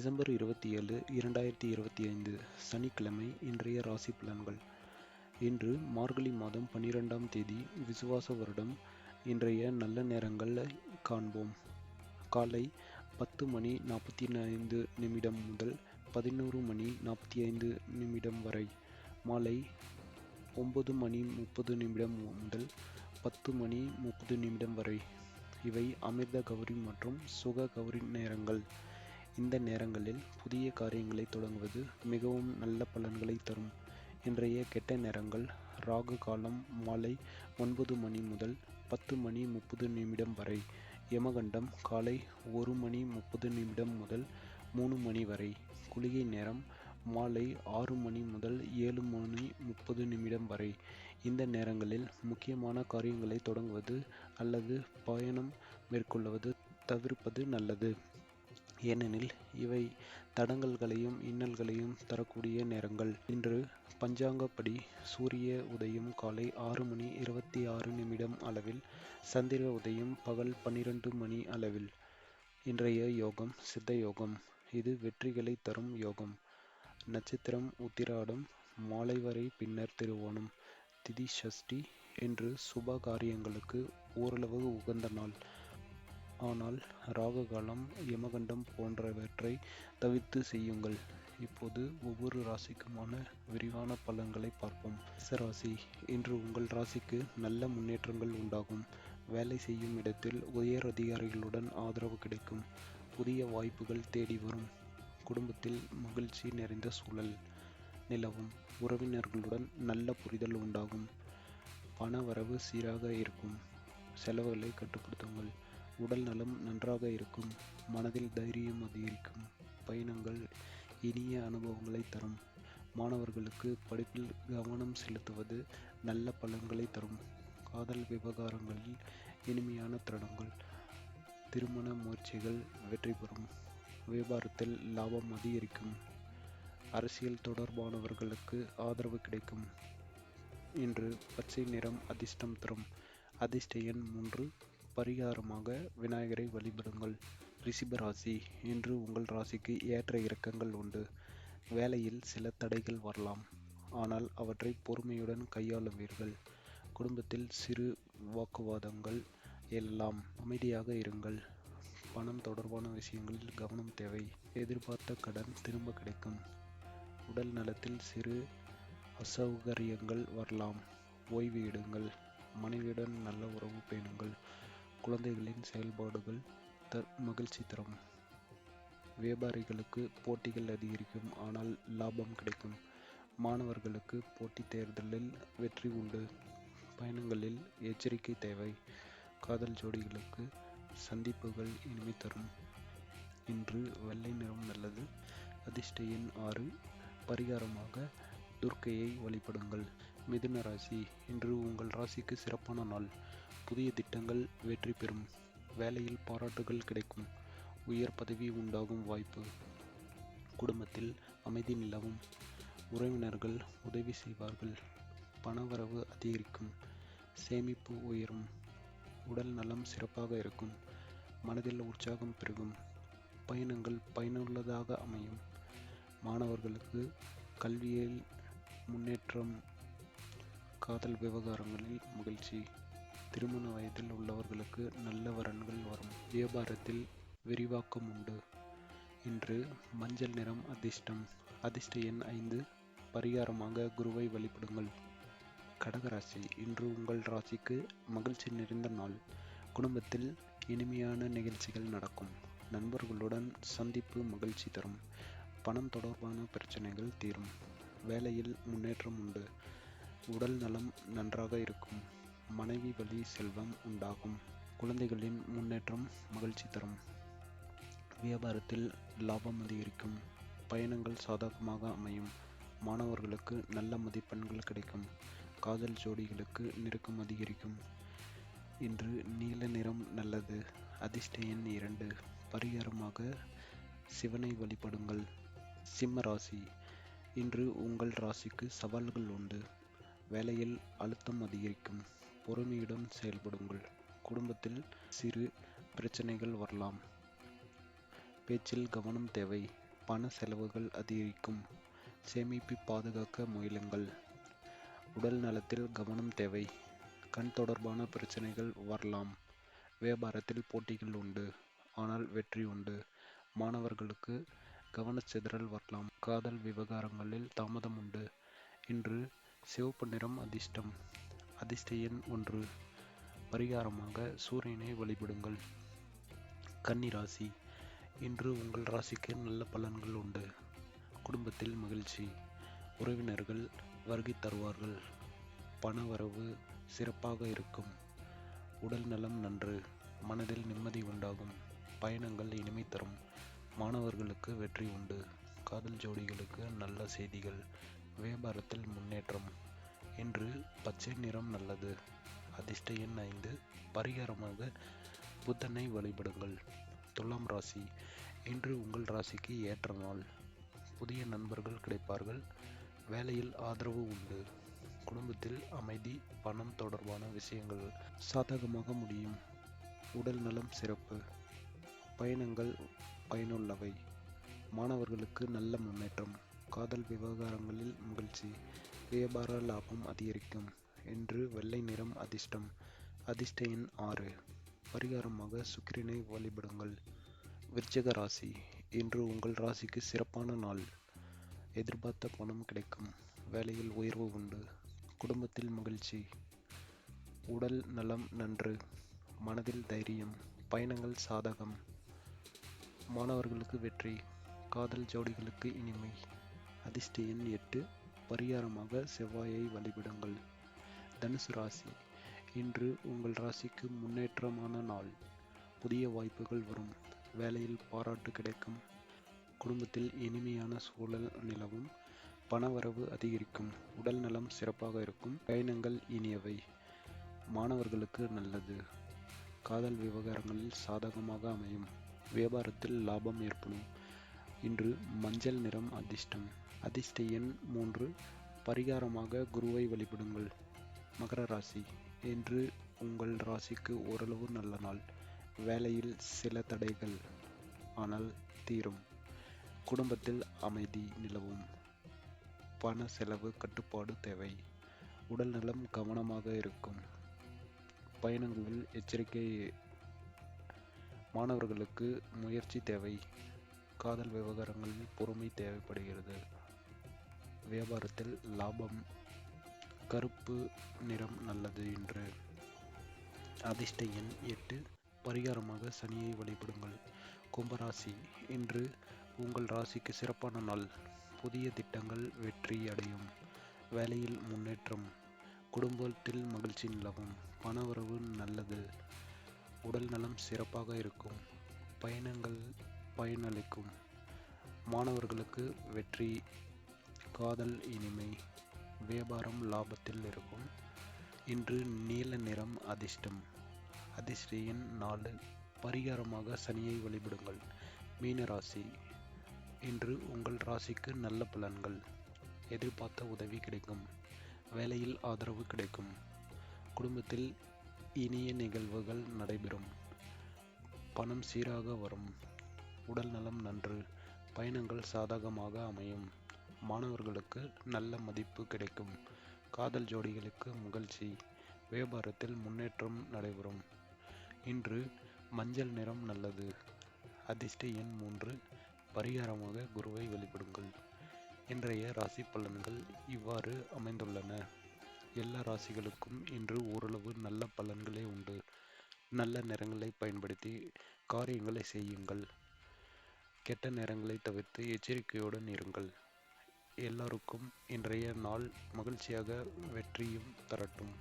December இருபத்தி ஏழு இரண்டாயிரத்தி இருபத்தி ஐந்து சனிக்கிழமை இன்றைய ராசி பலன்கள். இன்று மார்கழி மாதம் பன்னிரெண்டாம் தேதி விசுவாச வருடம். இன்றைய நல்ல நேரங்களை காண்போம். காலை பத்து மணி நாற்பத்தி ஐந்து நிமிடம் முதல் பதினோரு மணி நாற்பத்தி ஐந்து நிமிடம் வரை. மாலை ஒன்பது மணி முப்பது நிமிடம் முதல் பத்து மணி முப்பது நிமிடம் வரை. இவை அமிர்த கௌரி மற்றும் சுக கௌரி நேரங்கள். இந்த நேரங்களில் புதிய காரியங்களை தொடங்குவது மிகவும் நல்ல பலன்களை தரும். இன்றைய கெட்ட நேரங்கள் ராகு காலம் மாலை ஒன்பது மணி முதல் பத்து மணி முப்பது நிமிடம் வரை யமகண்டம் காலை ஒரு மணி முப்பது நிமிடம் முதல் மூணு மணி வரை குளிகை நேரம் மாலை ஆறு மணி முதல் ஏழு மணி முப்பது நிமிடம் வரை. இந்த நேரங்களில் முக்கியமான காரியங்களை தொடங்குவது அல்லது பயணம் மேற்கொள்வது தவிர்ப்பது நல்லது. ஏனெனில் இவை தடங்கல்களையும் இன்னல்களையும் தரக்கூடிய நேரங்கள். இன்று பஞ்சாங்கப்படி சூரிய உதயம் காலை ஆறு மணி இருபத்தி ஆறு நிமிடம் அளவில் சந்திர உதயம் பகல் பன்னிரண்டு மணி அளவில். இன்றைய யோகம் சித்த யோகம். இது வெற்றிகளை தரும் யோகம். நட்சத்திரம் உத்திராடம் மாலை வரை பின்னர் திருவோணம். திதி சஷ்டி என்று சுப காரியங்களுக்கு ஓரளவு உகந்த நாள். ஆனால் ராககாலம் யமகண்டம் போன்றவற்றை தவிர்த்து செய்யுங்கள். இப்போது ஒவ்வொரு ராசிக்குமான விரிவான பலன்களை பார்ப்போம். ராசி இன்று உங்கள் ராசிக்கு நல்ல முன்னேற்றங்கள் உண்டாகும். வேலை செய்யும் இடத்தில் உயர் அதிகாரிகளுடன் ஆதரவு கிடைக்கும். புதிய வாய்ப்புகள் தேடி வரும். குடும்பத்தில் மகிழ்ச்சி நிறைந்த சூழல் நிலவும். உறவினர்களுடன் நல்ல புரிதல் உண்டாகும். பண வரவு சீராக இருக்கும். செலவுகளை கட்டுப்படுத்துங்கள். உடல் நலம் நன்றாக இருக்கும். மனதில் தைரியம் அதிகரிக்கும். பயணங்கள் இனிய அனுபவங்களை தரும். மாணவர்களுக்கு படிப்பில் கவனம் செலுத்துவது நல்ல பலன்களை தரும். காதல் விவகாரங்களில் இனிமையான தருணங்கள். திருமண முயற்சிகள் வெற்றி பெறும். வியாபாரத்தில் லாபம் அதிகரிக்கும். அரசியல் தொடர்பானவர்களுக்கு ஆதரவு கிடைக்கும். இன்று பச்சை நிறம் அதிர்ஷ்டம் தரும். அதிர்ஷ்ட எண் மூன்று. பரிகாரமாக விநாயகரை வழிபடுங்கள். ரிஷிபராசி இன்று உங்கள் ராசிக்கு ஏற்ற இறக்கங்கள் உண்டு. வேலையில் சில தடைகள் வரலாம். ஆனால் அவற்றை பொறுமையுடன் கையாளுவீர்கள். குடும்பத்தில் சிறு வாக்குவாதங்கள் எல்லாம் அமைதியாக இருங்கள். பணம் தொடர்பான விஷயங்களில் கவனம் தேவை. எதிர்பார்த்த கடன் திரும்ப கிடைக்கும். உடல் நலத்தில் சிறு அசௌகரியங்கள் வரலாம். ஓய்வு எடுங்கள். மனைவியுடன் நல்ல உறவு பேணுங்கள். குழந்தைகளின் செயல்பாடுகள் த மகிழ்ச்சி தரும். வியாபாரிகளுக்கு போட்டிகள் அதிகரிக்கும் ஆனால் லாபம் கிடைக்கும். மாணவர்களுக்கு போட்டித் தேர்தலில் வெற்றி உண்டு. பயணங்களில் எச்சரிக்கை தேவை. காதல் ஜோடிகளுக்கு சந்திப்புகள் இனிமை தரும். இன்று வெள்ளை நிறம் நல்லது. அதிர்ஷ்ட எண் ஆறு. பரிகாரமாக துர்க்கையை வழிபடுங்கள். மிதுன ராசி. இன்று உங்கள் ராசிக்கு சிறப்பான நாள். புதிய திட்டங்கள் வெற்றி பெறும். வேலையில் பாராட்டுகள் கிடைக்கும். உயர் பதவி உண்டாகும் வாய்ப்பு. குடும்பத்தில் அமைதி நிலவும். உறவினர்கள் உதவி செய்வார்கள். பணவரவு அதிகரிக்கும். சேமிப்பு உயரும். உடல் நலம் சிறப்பாக இருக்கும். மனதில் உற்சாகம் பெருகும். பயணங்கள் பயனுள்ளதாக அமையும். மாணவர்களுக்கு கல்வியில் முன்னேற்றம். காதல் விவகாரங்களில் மகிழ்ச்சி. திருமண வயதில் உள்ளவர்களுக்கு நல்ல வரன்கள் வரும். வியாபாரத்தில் விரிவாக்கம் உண்டு. இன்று மஞ்சள் நிறம் அதிர்ஷ்டம். அதிர்ஷ்ட எண் ஐந்து. பரிகாரமாக குருவை வழிபடுங்கள். கடகராசி இன்று உங்கள் ராசிக்கு மகிழ்ச்சி நிறைந்த நாள். குடும்பத்தில் இனிமையான நிகழ்ச்சிகள் நடக்கும். நண்பர்களுடன் சந்திப்பு மகிழ்ச்சி தரும். பணம் தொடர்பான பிரச்சனைகள் தீரும். வேலையில் முன்னேற்றம் உண்டு. உடல் நலம் நன்றாக இருக்கும். மனைவி வழி செல்வம் உண்டாகும். குழந்தைகளின் முன்னேற்றம் மகிழ்ச்சி தரும். வியாபாரத்தில் லாபம் அதிகரிக்கும். பயணங்கள் சாதகமாக அமையும். மாணவர்களுக்கு நல்ல மதிப்பெண்கள் கிடைக்கும். காதல் ஜோடிகளுக்கு நெருக்கம் அதிகரிக்கும். இன்று நீல நிறம் நல்லது. அதிர்ஷ்ட எண் இரண்டு. பரிகாரமாக சிவனை வழிபடுங்கள். சிம்ம ராசி. இன்று உங்கள் ராசிக்கு சவால்கள் உண்டு. வேலையில் அழுத்தம் அதிகரிக்கும். பொறுமையுடன் செயல்படுங்கள். குடும்பத்தில் சிறு பிரச்சனைகள் வரலாம். பேச்சில் கவனம் தேவை. பண செலவுகள் அதிகரிக்கும். சேமிப்பு பாதுகாக்க முயலுங்கள். உடல் நலத்தில் கவனம் தேவை. கண் தொடர்பான பிரச்சனைகள் வரலாம். வியாபாரத்தில் போட்டிகள் உண்டு. ஆனால் வெற்றி உண்டு. மாணவர்களுக்கு கவனச்சிதறல் வரலாம். காதல் விவகாரங்களில் தாமதம் உண்டு. இன்று சிவப்பு நிறம் அதிர்ஷ்டம். அதிர்ஷ்ட எண் ஒன்று. பரிகாரமாக சூரியனை வழிபடுங்கள். கன்னி ராசி இன்று உங்கள் ராசிக்கு நல்ல பலன்கள் உண்டு. குடும்பத்தில் மகிழ்ச்சி உறவினர்கள் வருகை தருவார்கள். பணவரவு சிறப்பாக இருக்கும். உடல் நலம் நன்று மனதில் நிம்மதி உண்டாகும். பயணங்கள் இனிமை தரும். மாணவர்களுக்கு வெற்றி உண்டு. காதல் ஜோடிகளுக்கு நல்ல செய்திகள். வியாபாரத்தில் முன்னேற்றம். இன்று பச்சை நிறம் நல்லது. அதிர்ஷ்ட எண் ஐந்து. பரிகாரமாக புத்தனை வழிபடுங்கள். துலாம் ராசி. இன்று உங்கள் ராசிக்கு ஏற்ற நாள். புதிய நண்பர்கள் கிடைப்பார்கள். வேலையில் ஆதரவு உண்டு. குடும்பத்தில் அமைதி பணம் தொடர்பான விஷயங்கள் சாதகமாக முடியும். உடல் நலம் சிறப்பு. பயணங்கள் பயனுள்ளவை. மாணவர்களுக்கு நல்ல முன்னேற்றம். காதல் விவகாரங்களில் மகிழ்ச்சி. வியாபார லாபம் அதிகரிக்கும் என்று வெள்ளை நிறம் அதிர்ஷ்டம். அதிர்ஷ்ட எண் ஆறு. பரிகாரமாக சுக்கிரனை வழிபடுங்கள். விருச்சக ராசி. இன்று உங்கள் ராசிக்கு சிறப்பான நாள். எதிர்பார்த்த பணம் கிடைக்கும். வேலையில் உயர்வு உண்டு. குடும்பத்தில் மகிழ்ச்சி. உடல் நலம் நன்று. மனதில் தைரியம். பயணங்கள் சாதகம். மாணவர்களுக்கு வெற்றி. காதல் ஜோடிகளுக்கு இனிமை. அதிர்ஷ்ட எண் எட்டு பரிகாரமாக செவ்வாயை வழிபடுங்கள். தனுசு ராசி இன்று உங்கள் ராசிக்கு முன்னேற்றமான நாள். புதிய வாய்ப்புகள் வரும். வேலையில் பாராட்டு கிடைக்கும். குடும்பத்தில் இனிமையான சூழல் நிலவும். பணவரவு அதிகரிக்கும். உடல் நலம் சிறப்பாக இருக்கும். பயணங்கள் இனியவை. மாணவர்களுக்கு நல்லது. காதல் விவகாரங்களில் சாதகமாக அமையும். வியாபாரத்தில் லாபம் ஏற்படும். இன்று மஞ்சள் நிறம் அதிர்ஷ்டம். அதிர்ஷ்ட எண் மூன்று. பரிகாரமாக குருவை வழிபடுங்கள். மகர ராசி. இன்று உங்கள் ராசிக்கு ஓரளவு நல்ல நாள். வேலையில் சில தடைகள் ஆனால் தீரும். குடும்பத்தில் அமைதி நிலவும். பண செலவு கட்டுப்பாடு தேவை. உடல் நலம் கவனமாக இருக்கும். பயணங்களில் எச்சரிக்கை மாணவர்களுக்கு முயற்சி தேவை. காதல் விவகாரங்களில் பொறுமை தேவைப்படுகிறது. வியாபாரத்தில் லாபம் கருப்பு நிறம் நல்லது என்று. அதிர்ஷ்ட எண் எட்டு பரிகாரமாக சனியை வழிபடுங்கள். கும்பராசி இன்று உங்கள் ராசிக்கு சிறப்பான நாள். புதிய திட்டங்கள் வெற்றி அடையும். வேலையில் முன்னேற்றம் குடும்பத்தில் மகிழ்ச்சி நிலவும். பணவரவு நல்லது. உடல் நலம் சிறப்பாக இருக்கும். பயணங்கள் பயனளிக்கும். மாணவர்களுக்கு வெற்றி காதல் இனிமை வியாபாரம் லாபத்தில் இருக்கும். இன்று நீல நிறம் அதிர்ஷ்டம். அதிர்ஷ்டியின் நாலு பரிகாரமாக சனியை வழிபடுங்கள். மீன ராசி. இன்று உங்கள் ராசிக்கு நல்ல பலன்கள். எதிர்பார்த்த உதவி கிடைக்கும். வேலையில் ஆதரவு கிடைக்கும். குடும்பத்தில் இனிய நிகழ்வுகள் நடைபெறும். பணம் சீராக வரும். உடல் நலம் நன்று. பயணங்கள் சாதகமாக அமையும். மாணவர்களுக்கு நல்ல மதிப்பு கிடைக்கும். காதல் ஜோடிகளுக்கு மகிழ்ச்சி. வியாபாரத்தில் முன்னேற்றம் நடைபெறும். இன்று மஞ்சள் நிறம் நல்லது. அதிர்ஷ்ட எண் மூன்று. பரிகாரமாக குருவை வழிபடுங்கள். இன்றைய ராசி பலன்கள் இவ்வாறு அமைந்துள்ளன. எல்லா ராசிகளுக்கும் இன்று ஓரளவு நல்ல பலன்களே உண்டு. நல்ல நிறங்களை பயன்படுத்தி காரியங்களை செய்யுங்கள். கெட்ட நேரங்களை தவிர்த்து எச்சரிக்கையுடன் இருங்கள். எல்லாருக்கும் இன்றைய நாள் மகிழ்ச்சியாக வெற்றியும் தரட்டும்.